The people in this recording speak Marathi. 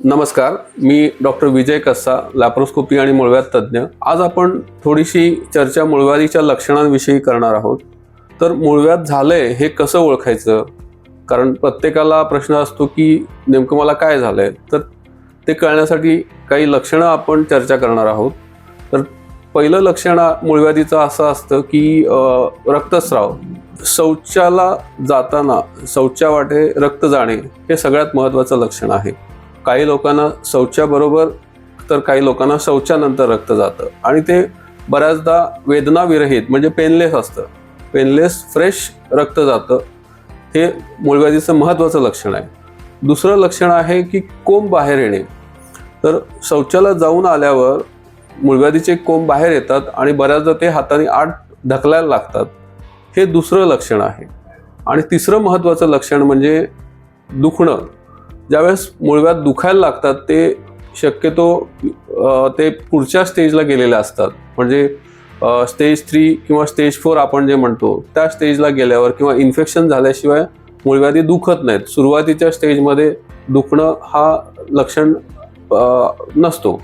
नमस्कार मी डॉक्टर विजय कस्सा लॅप्रोस्कोपी आणि मुळव्यात तज्ज्ञ. आज आपण थोडीशी चर्चा मुळव्याधीच्या लक्षणांविषयी करणार आहोत. तर मुळव्यात झालंय हे कसं ओळखायचं? कारण प्रत्येकाला प्रश्न असतो की नेमकं मला काय झालंय? तर ते कळण्यासाठी काही लक्षणं आपण चर्चा करणार आहोत. तर पहिलं लक्षण मुळव्याधीचं असं असतं की रक्तस्राव. शौचाला जाताना शौचावाटे रक्त जाणे हे सगळ्यात महत्त्वाचं लक्षण आहे. काही लोकांना शौचाबरोबर तर काही लोकांना शौचानंतर रक्त जातं. आणि ते बऱ्याचदा वेदनाविरहित म्हणजे पेनलेस असतं. पेनलेस फ्रेश रक्त जातं. हे मूळव्याधीचं महत्त्वाचं लक्षण आहे. दुसरं लक्षण आहे की कोंब बाहेर येणे. तर शौचाला जाऊन आल्यावर मूळव्याधीचे कोंब बाहेर येतात आणि बऱ्याचदा ते हाताने आत ढकलायला लागतात. हे दुसरं लक्षण आहे. आणि तिसरं महत्त्वाचं लक्षण म्हणजे दुखणं. ज्यावेळेस मुळव्यात दुखायला लागतात ते शक्यतो ते पुढच्या स्टेजला गेलेले असतात. म्हणजे स्टेज थ्री किंवा स्टेज फोर आपण जे म्हणतो त्या स्टेजला गेल्यावर किंवा इन्फेक्शन झाल्याशिवाय मुळव्याधी दुखत नाहीत. सुरुवातीच्या स्टेजमध्ये दुखणं हा लक्षण नसतो.